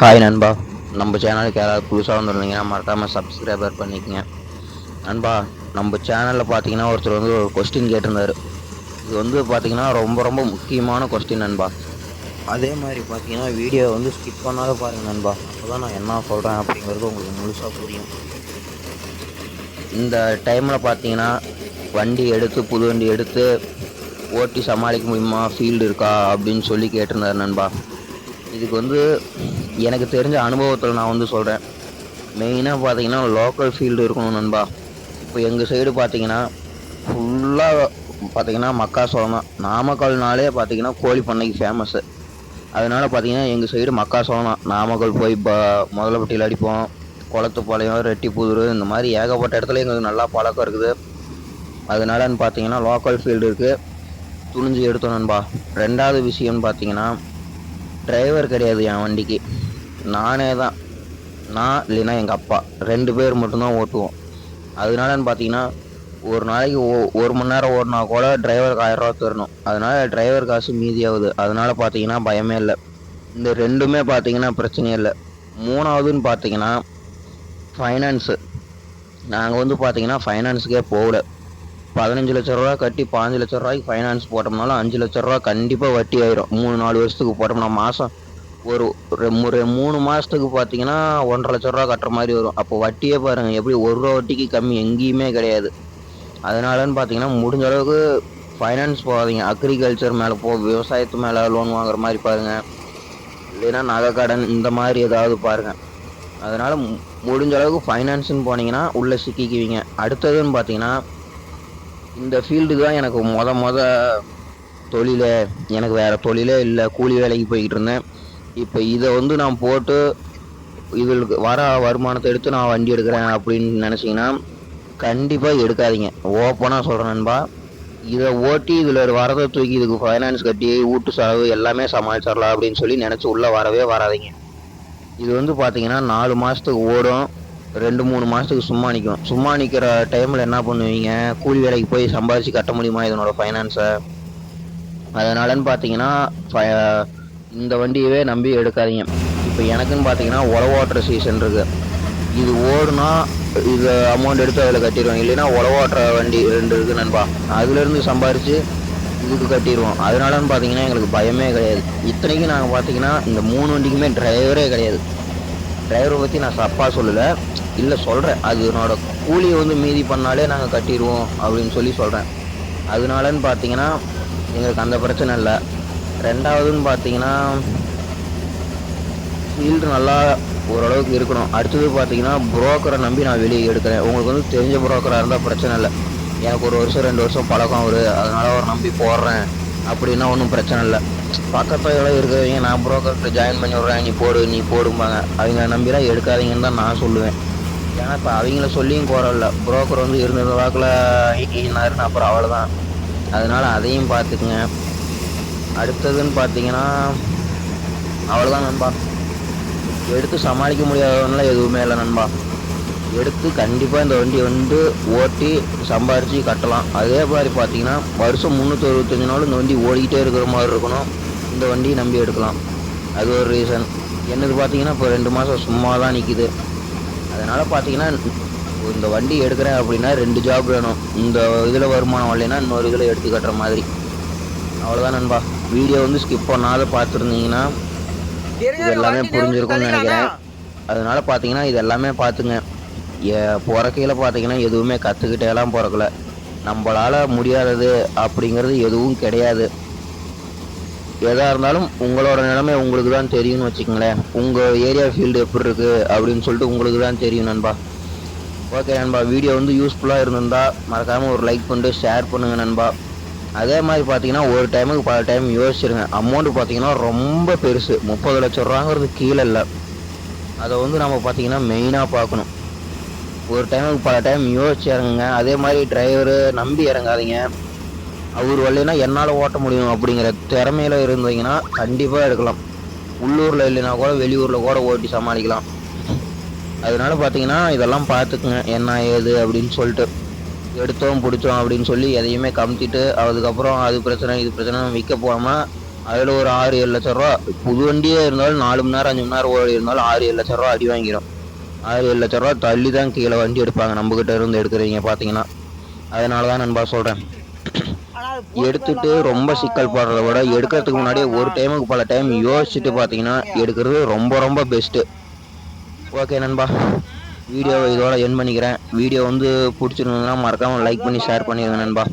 Hi நண்பா. நம்ம சேனலுக்கு யாராவது புதுசாக வந்துருந்தீங்கன்னா மறக்காமல் சப்ஸ்கிரைபர் பண்ணிக்கங்க. நண்பா நம்ம சேனலில் பார்த்தீங்கன்னா ஒருத்தர் வந்து ஒரு கொஸ்டின் கேட்டிருந்தாரு. இது வந்து பார்த்தீங்கன்னா ரொம்ப ரொம்ப முக்கியமான கொஸ்டின் நண்பா. அதே மாதிரி பார்த்தீங்கன்னா வீடியோ வந்து ஸ்கிப் பண்ணாத பாருங்கள் நண்பா. அப்போ தான் நான் என்ன சொல்கிறேன் அப்படிங்கிறது உங்களுக்கு முழுசாக புரியும். இந்த டைமில் பார்த்தீங்கன்னா வண்டி எடுத்து புது வண்டி எடுத்து ஓட்டி சமாளிக்க முடியுமா? ஃபீல்டு இருக்கா? அப்படின்னு சொல்லி கேட்டிருந்தாரு நண்பா. இதுக்கு வந்து எனக்கு தெரிஞ்ச அனுபவத்தில் நான் வந்து சொல்கிறேன் மெயினாக பார்த்தீங்கன்னா லோக்கல் ஃபீல்டு இருக்கணும் நண்பா. இப்போ எங்கள் சைடு பார்த்தீங்கன்னா ஃபுல்லாக பார்த்தீங்கன்னா மக்காசோளம் தான். நாமக்கல்னாலே பார்த்தீங்கன்னா கோழி பண்ணைக்கு ஃபேமஸ்ஸு அதனால பார்த்தீங்கன்னா எங்கள் சைடு மக்காசோளம் தான். நாமக்கல் போய் ப முதலப்பட்டியில் அடிப்போம். குளத்துப்பாளையம் ரெட்டிப்புதூர் இந்த மாதிரி ஏகப்பட்ட இடத்துல எங்களுக்கு நல்லா பழக்கம் இருக்குது. அதனாலன்னு பார்த்தீங்கன்னா லோக்கல் ஃபீல்டு இருக்குது துணிஞ்சு எடுத்தோம் நண்பா. ரெண்டாவது விஷயம்னு பார்த்தீங்கன்னா டிரைவர் கிடையாது என் வண்டிக்கு. நானே தான். நான் இல்லைன்னா எங்கள் அப்பா. ரெண்டு பேர் மட்டும்தான் ஓட்டுவோம். அதனாலன்னு பார்த்தீங்கன்னா ஒரு நாளைக்கு ஓ ஒரு மணி நேரம் ஓடினா கூட டிரைவருக்கு ஆயிரரூவா தரணும். அதனால் டிரைவர் காசு மீதியாகுது. அதனால் பார்த்தீங்கன்னா பயமே இல்லை. இந்த ரெண்டுமே பார்த்தீங்கன்னா பிரச்சனையே இல்லை. மூணாவதுன்னு பார்த்தீங்கன்னா ஃபைனான்ஸு நாங்கள் வந்து பார்த்தீங்கன்னா ஃபைனான்ஸுக்கே போகல. பதினஞ்சு லட்ச ரூபா கட்டி பாஞ்சு லட்ச ரூபாய்க்கு ஃபைனான்ஸ் போட்டோம்னாலும் அஞ்சு லட்ச ரூபா கண்டிப்பாக வட்டி ஆயிரும். மூணு நாலு வருஷத்துக்கு போட்டோம்னா மாதம் ஒரு ரெ- ஒரு மூணு மாதத்துக்கு பார்த்தீங்கன்னா ஒன்றரை லட்ச ரூபா கட்டுற மாதிரி வரும். அப்போ வட்டியே பாருங்கள் எப்படி ஒரு ரூபா வட்டிக்கு கம்மி எங்கேயுமே கிடையாது. அதனாலன்னு பார்த்தீங்கன்னா முடிஞ்ச அளவுக்கு ஃபைனான்ஸ் போகாதீங்க. அக்ரிகல்ச்சர் மேலே போ விவசாயத்து மேலே லோன் வாங்குற மாதிரி பாருங்கள் இல்லைன்னா நகை கடன் இந்த மாதிரி ஏதாவது பாருங்கள் அதனால் முடிஞ்ச அளவுக்கு ஃபைனான்ஸுன்னு போனீங்கன்னா உள்ளே சிக்கிக்குவீங்க. அடுத்ததுன்னு பார்த்தீங்கன்னா இந்த ஃபீல்டு தான் எனக்கு மொத மொத தொழிலே. எனக்கு வேறு தொழிலே இல்லை. கூலி வேலைக்கு போய்கிட்டு இருந்தேன். இப்போ இதை வந்து நான் போட்டு இதில் வர வருமானத்தை எடுத்து நான் வண்டி எடுக்கிறேன் அப்படின்னு நினச்சிங்கன்னா கண்டிப்பாக எடுக்காதீங்க. ஓப்பனாக சொல்கிறேன் நண்பா. இதை ஓட்டி இதில் வரதை தூக்கி இதுக்கு ஃபைனான்ஸ் கட்டி வீட்டு செலவு எல்லாமே சமாளிச்சிடலாம் அப்படின்னு சொல்லி நினச்சி உள்ளே வரவே வராதிங்க. இது வந்து பார்த்தீங்கன்னா நாலு மாதத்துக்கு ஓடும். ரெண்டு மூணு மாதத்துக்கு சும்மா நிற்கும் சும்மா நிற்கிற டைமில் என்ன பண்ணுவீங்க? கூலி வேலைக்கு போய் சம்பாதிச்சு கட்ட முடியுமா இதனோட ஃபைனான்ஸை அதனாலன்னு பார்த்தீங்கன்னா ஃப- இந்த வண்டியவே நம்பி எடுக்காதீங்க. இப்போ எனக்குன்னு பார்த்தீங்கன்னா உழவு ஓட்டுற சீசன் இருக்கு. இது ஓடுனா இது அமௌண்ட் எடுத்து அதில் கட்டிடுவோம் இல்லைன்னா உழவு ஓட்டுற வண்டி ரெண்டு இருக்குது நண்பா. அதுலேருந்து சம்பாரித்து இதுக்கு கட்டிடுவோம். அதனாலன்னு பார்த்தீங்கன்னா எங்களுக்கு பயமே கிடையாது. இத்தனைக்கும் நாங்கள் பார்த்தீங்கன்னா இந்த மூணு வண்டிக்குமே டிரைவரே கிடையாது. டிரைவரை பற்றி நான் தப்பாக சொல்லலை. இல்லை சொல்கிறேன் அது என்னோட கூலியை வந்து மீதி பண்ணாலே நாங்கள் கட்டிடுவோம் அப்படின்னு சொல்லி சொல்கிறேன் அதனாலன்னு பார்த்தீங்கன்னா எங்களுக்கு அந்த பிரச்சனை இல்லை. ரெண்டாவதுன்னு பார்த்தீங்கன்னா ஃபீல்டு நல்லா ஓரளவுக்கு இருக்கணும். அடுத்தது பார்த்தீங்கன்னா புரோக்கரை நம்பி நான் வெளியே எடுக்கிறேன். உங்களுக்கு வந்து தெரிஞ்ச புரோக்கராக இருந்தால் பிரச்சனை இல்லை. எனக்கு ஒரு வருஷம் ரெண்டு வருஷம் பழக்கம் ஒரு அதனால் அவர் நம்பி போடுறேன். அப்படின்னா ஒன்றும் பிரச்சனை இல்லை. பக்கத்தில் இருக்கிறவங்க நான் புரோக்கர்கிட்ட ஜாயின் பண்ணி விட்றேன். நீ போடு நீ போடும்பாங்க. அவங்க நம்பிலாம் எடுக்காதீங்கன்னு தான் நான் சொல்லுவேன். ஏன்னா இப்போ அவங்கள சொல்லியும் குறவில்ல புரோக்கர் வந்து இருந்த வாக்கில் ஈனாருன்னு அப்புறம் அவ்வளோதான் அதனால அதையும் பார்த்துக்குங்க. அடுத்ததுன்னு பார்த்தீங்கன்னா அவ்வளோதான் நண்பா. எடுத்து சமாளிக்க முடியாதவங்களாம் எதுவுமே இல்லை நண்பா. எடுத்து கண்டிப்பாக இந்த வண்டி வந்து ஓட்டி சம்பாரித்து கட்டலாம். அதே மாதிரி பார்த்தீங்கன்னா வருஷம் முந்நூற்றி அறுபத்தஞ்சு நாள் இந்த வண்டி ஓடிக்கிட்டே இருக்கிற மாதிரி இருக்கணும். இந்த வண்டியை நம்பி எடுக்கலாம். அது ஒரு ரீசன். என்னது பார்த்தீங்கன்னா இப்போ ரெண்டு மாதம் சும்மா தான் நிற்கிது அதனால் பார்த்தீங்கன்னா இந்த வண்டி எடுக்கிறேன் அப்படின்னா ரெண்டு ஜாப் வேணும். இந்த இதில் வருமானம் இல்லைன்னா இன்னொரு இதில் எடுத்து கட்டுற மாதிரி. அவ்வளோதான் நண்பா. வீடியோ வந்து ஸ்கிப் பண்ணாத பார்த்துருந்தீங்கன்னா இது எல்லாமே புரிஞ்சிருக்கும்னு நினைக்கிறேன். அதனால பார்த்தீங்கன்னா இது எல்லாமே பார்த்துங்க பிறக்கையில பார்த்தீங்கன்னா எதுவுமே கற்றுக்கிட்டேலாம் பிறக்கல. நம்மளால முடியாதது அப்படிங்கிறது எதுவும் கிடையாது. எதாக இருந்தாலும் உங்களோட நிலைமை உங்களுக்கு தான் தெரியும்னு வச்சுக்கோங்களேன். உங்கள் ஏரியா ஃபீல்டு எப்படி இருக்குது அப்படின்னு சொல்லிட்டு உங்களுக்கு தான் தெரியும் நண்பா. ஓகே நண்பா வீடியோ வந்து யூஸ்ஃபுல்லாக இருந்திருந்தா மறக்காமல் ஒரு லைக் பண்ணிட்டு ஷேர் பண்ணுங்கள் நண்பா. அதே மாதிரி பார்த்தீங்கன்னா ஒரு டைமுக்கு பல டைம் யோசிச்சிருங்க. அமௌண்ட் பார்த்தீங்கன்னா ரொம்ப பெருசு. முப்பது லட்சம் ரூபாங்கிறது கீழே இல்லை. அதை வந்து நம்ம பார்த்தீங்கன்னா மெயினாக பார்க்கணும் ஒரு டைமுக்கு பல டைம் யோசிச்சு இறங்குங்க. அதே மாதிரி டிரைவரு நம்பி இறங்காதீங்க. அவர் வரலைன்னா என்னால் ஓட்ட முடியும் அப்படிங்கிற திறமையில் இருந்தீங்கன்னா கண்டிப்பாக எடுக்கலாம். உள்ளூரில் இல்லைன்னா கூட வெளியூரில் கூட ஓட்டி சமாளிக்கலாம். அதனால பார்த்தீங்கன்னா இதெல்லாம் பார்த்துக்குங்க என்ன ஏது அப்படின்னு சொல்லிட்டு. எடுத்தோம் பிடிச்சோம் அப்படின்னு சொல்லி எதையுமே கமுத்திட்டு அதுக்கப்புறம் அது பிரச்சனை இது பிரச்சனை விற்க போகாமல் அதில் ஒரு ஆறு ஏழு லட்ச ரூபா. புது வண்டியே இருந்தாலும் நாலு மணி நேரம் அஞ்சு மணி நேரம் ஓடி இருந்தாலும் ஆறு ஏழு லட்ச ரூபா அடி வாங்கிடும் ஆறு ஏழு லட்ச ரூபா தள்ளி தான் கீழே வண்டி எடுப்பாங்க. நம்மக்கிட்ட இருந்து எடுக்கிறீங்க பார்த்தீங்கன்னா அதனால தான் நண்பா சொல்கிறேன் எடுத்துட்டு ரொம்ப சிக்கல் படுறத விட எடுக்கிறதுக்கு முன்னாடியே ஒரு டைமுக்கு பல டைம் யோசிச்சுட்டு பார்த்தீங்கன்னா எடுக்கிறது ரொம்ப ரொம்ப பெஸ்ட்டு ஓகே நண்பா. வீடியோவை இதோட என் பண்ணிக்கிறேன். வீடியோ வந்து பிடிச்சிருந்ததுன்னா மறக்காமல் லைக் பண்ணி ஷேர் பண்ணிடுங்க நண்பா.